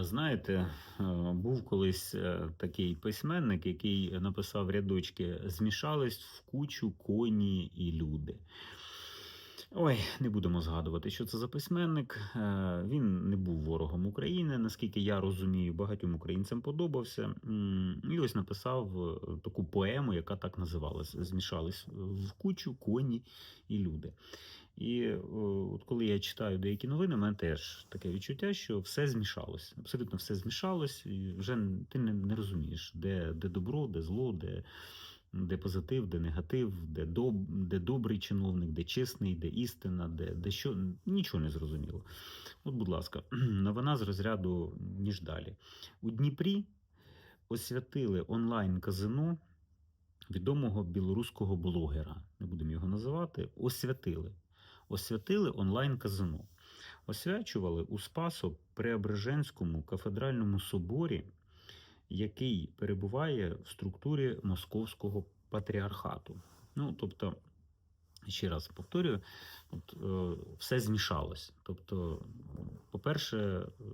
Знаєте, був колись е, такий письменник, який написав рядочки: змішались в кучу коні і люди. Ой, не будемо згадувати, що це за письменник. Е, Він не був ворогом України, наскільки я розумію, багатьом українцям подобався. І ось написав е, таку поему, яка так називалась: Змішались в кучу коні і люди. І е, от коли я читаю деякі новини, у мене теж таке відчуття, що все змішалось. Абсолютно все змішалось, і вже ти не, не розумієш, де, де добро, де зло, де, де позитив, де негатив, де, доб, де добрий чиновник, де чесний, де істина, де, де що. Нічого не зрозуміло. От, будь ласка, новина з розряду ніж далі. У Дніпрі освятили онлайн-казино відомого білоруського блогера. Не будемо його називати. Освятили освятили онлайн-казино. Освячували у Спасо Преображенському кафедральному соборі, який перебуває в структурі Московського патріархату. Ну, тобто, ще раз повторюю, от, е, все змішалось. Тобто, по-перше, е,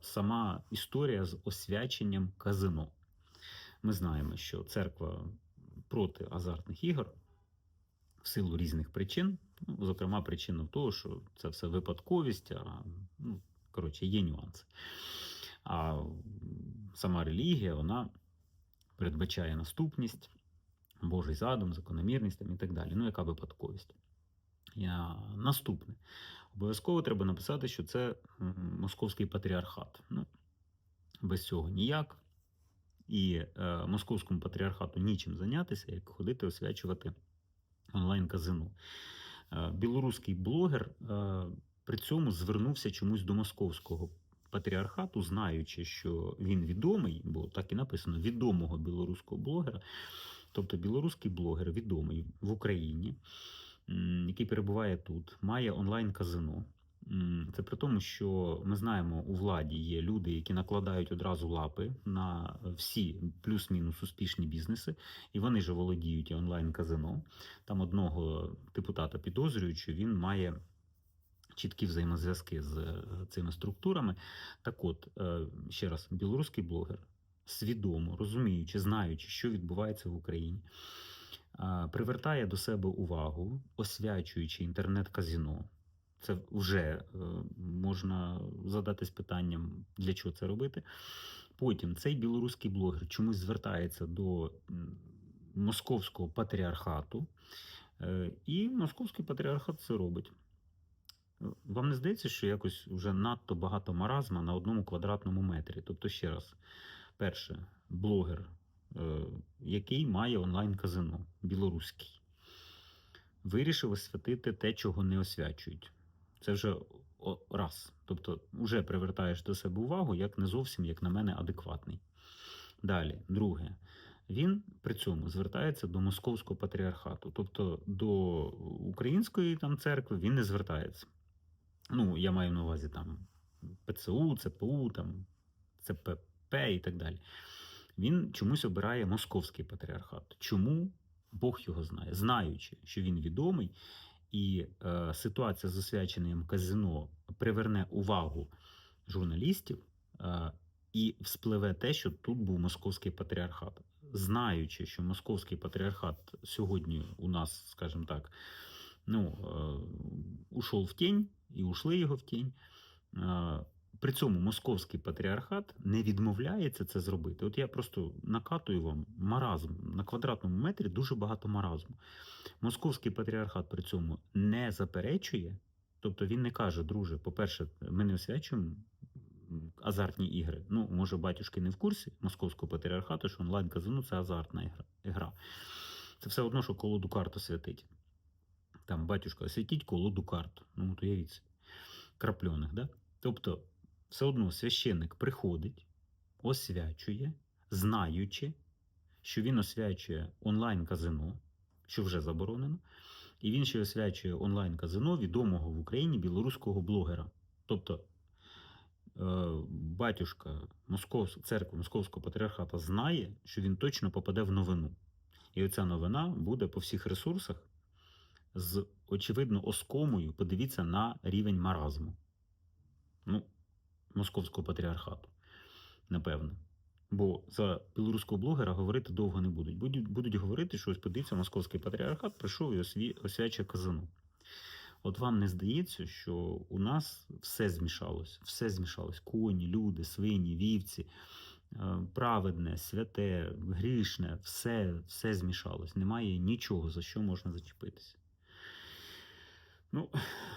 сама історія з освяченням казино. Ми знаємо, що церква проти азартних ігор в силу різних причин. Ну, зокрема, причина в тому, що це все випадковість, а ну, коротше, є нюанси. А сама релігія вона передбачає наступність, Божий задум, закономірність там, і так далі. Ну, яка випадковість? Я... Наступне. Обов'язково треба написати, що це московський патріархат. Ну, Без цього ніяк. І е, московському патріархату нічим зайнятися, як ходити освячувати онлайн-казино. Е, білоруський блогер е, при цьому звернувся чомусь до московського патріархату, знаючи, що він відомий, бо так і написано відомого білоруського блогера. Тобто білоруський блогер відомий в Україні, який перебуває тут, має онлайн-казино. Це при тому, що ми знаємо, у владі є люди, які накладають одразу лапи на всі плюс-мінус успішні бізнеси, і вони ж володіють онлайн-казино. Там одного депутата підозрюють, що він має чіткі взаємозв'язки з е, цими структурами. Так от, е, ще раз, білоруський блогер, свідомо розуміючи, знаючи, що відбувається в Україні. Привертає до себе увагу, освячуючи інтернет-казино. Це вже е, можна задатись питанням, для чого це робити. Потім цей білоруський блогер чомусь звертається до московського патріархату, е, і московський патріархат це робить. Вам не здається, що якось вже надто багато маразма на одному квадратному метрі? Тобто, ще раз, перше, блогер, е, який має онлайн-казино, білоруський, вирішив освятити те, чого не освячують. Це вже раз. Тобто, вже привертаєш до себе увагу, як не зовсім, як на мене, адекватний. Далі, друге, він при цьому звертається до московського патріархату, тобто до української там церкви він не звертається. Ну, я маю на увазі там ПЦУ, ЦПУ, там, ЦПП і так далі. Він чомусь обирає московський патріархат. Чому? Бог його знає, знаючи, що він відомий і е, ситуація з освяченням казино приверне увагу журналістів е, і вспливе те, що тут був московський патріархат, знаючи, що московський патріархат сьогодні у нас, скажімо так, ну, е, ушов в тінь і ушли його в тінь. Е, при цьому московський патріархат не відмовляється це зробити. От я просто накатую вам маразм на квадратному метрі дуже багато маразму. Московський патріархат при цьому не заперечує, тобто він не каже, друже, по-перше, ми не освячуємо азартні ігри. Ну, може, батюшки не в курсі московського патріархату, що онлайн-казино це азартна ігра. Це все одно, що колоду карту святить. Там батюшка освятіть колоду карт. Ну, от уявіть, краплених, да? Тобто все одно священник приходить, освячує, знаючи, що він освячує онлайн-казино, що вже заборонено, і він ще освячує онлайн-казино відомого в Україні білоруського блогера. Тобто е, батюшка Москов, церкви Московського патріархата знає, що він точно попаде в новину. І оця новина буде по всіх ресурсах з, очевидно, оскомою. Подивіться на рівень маразму. Ну, Московського патріархату. напевно. Бо за білоруського блогера говорити довго не будуть. Будуть, будуть говорити, що ось подивіться, московський патріархат прийшов і осві, освячує казану. От вам не здається, що у нас все змішалось, все змішалось. Коні, люди, свині, вівці, е, праведне, святе, грішне, все, все змішалось. Немає нічого, за що можна зачепитися. Ну,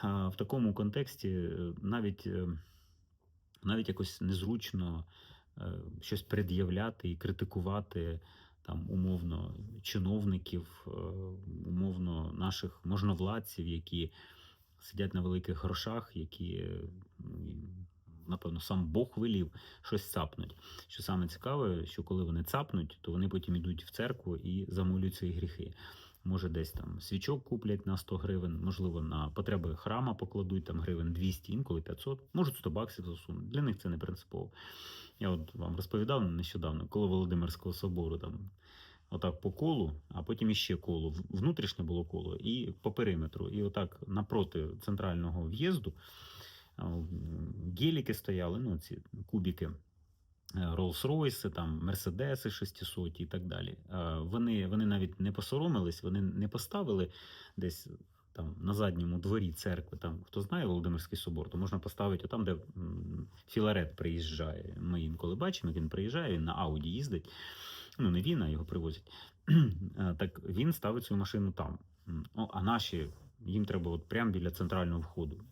в такому контексті е, навіть, е, навіть якось незручно е, щось пред'являти і критикувати там умовно чиновників, е, умовно наших можновладців, які сидять на великих грошах, які, напевно, сам Бог вилів щось цапнуть. Що саме цікаве, що коли вони цапнуть, то вони потім йдуть в церкву і замолюють свої гріхи. Може, десь там свічок куплять на 100 гривень, можливо, на потреби храма покладуть там гривень 200, інколи 500, можуть 100 баксів засунуть. Для них це не принципово. Я от вам розповідав нещодавно, коло Володимирського собору там отак по колу, а потім іще коло. Внутрішнє було коло і по периметру. І отак напроти центрального в'їзду геліки стояли, ну ці кубіки. Rolls-Royce, там Мерседеси 600 і так далі. Вони, вони навіть не посоромились, вони не поставили десь там на задньому дворі церкви. Там хто знає Володимирський собор, то можна поставити там, де Філарет приїжджає. Ми інколи бачимо, він приїжджає, він на Ауді їздить. Ну, не він, а його привозять. Так він ставить свою машину там. О, а наші їм треба от прямо біля центрального входу.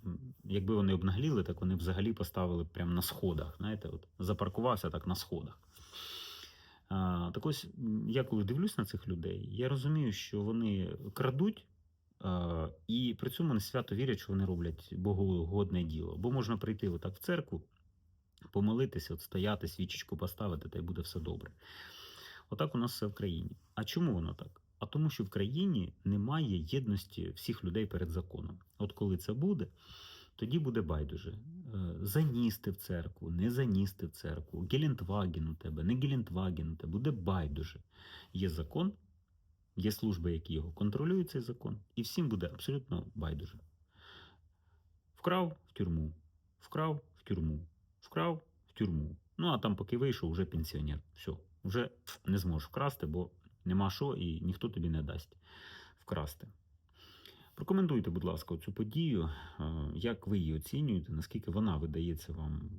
Якби вони обнагліли, так вони взагалі поставили прямо на сходах. Знаєте, от запаркувався так на сходах. А, так ось я коли дивлюсь на цих людей, я розумію, що вони крадуть. І при цьому не свято вірять, що вони роблять богоугодне діло. Бо можна прийти отак в церкву, помолитися, от стояти, свічечку поставити, та й буде все добре. Отак у нас все в країні. А чому воно так? А тому, що в країні немає єдності всіх людей перед законом. От коли це буде, тоді буде байдуже. Е, Заністи в церкву, не заністи в церкву, Гелендваген у тебе, не Гелендваген у тебе, буде байдуже. Є закон, є служби, які його контролюють, цей закон, і всім буде абсолютно байдуже. Вкрав в тюрму, вкрав в тюрму, вкрав в тюрму. Ну а там, поки вийшов, вже пенсіонер. Все, вже не зможеш вкрасти, бо нема що і ніхто тобі не дасть вкрасти. Прокоментуйте, будь ласка, цю подію, е, як ви її оцінюєте, наскільки вона видається вам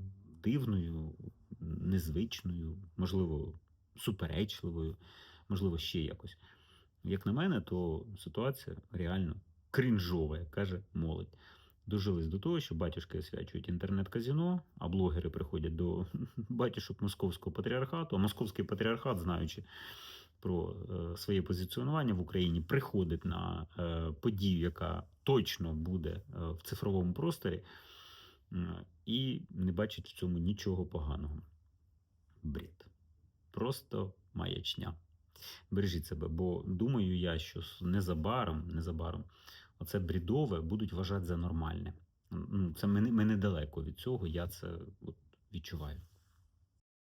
дивною, незвичною, можливо, суперечливою, можливо, ще якось. Як на мене, то ситуація реально крінжова, як каже молодь. Дожились до того, що батюшки освячують інтернет-казіно, а блогери приходять до батюшок московського патріархату. А московський патріархат, знаючи про е, своє позиціонування в Україні, приходить на е, подію, яка точно буде е, в цифровому просторі, і не бачить в цьому нічого поганого. Бред. Просто маячня. Бережіть себе, бо думаю я, що незабаром, незабаром оце брідове будуть вважати за нормальне. Ну, це ми, ми недалеко від цього, я це от відчуваю.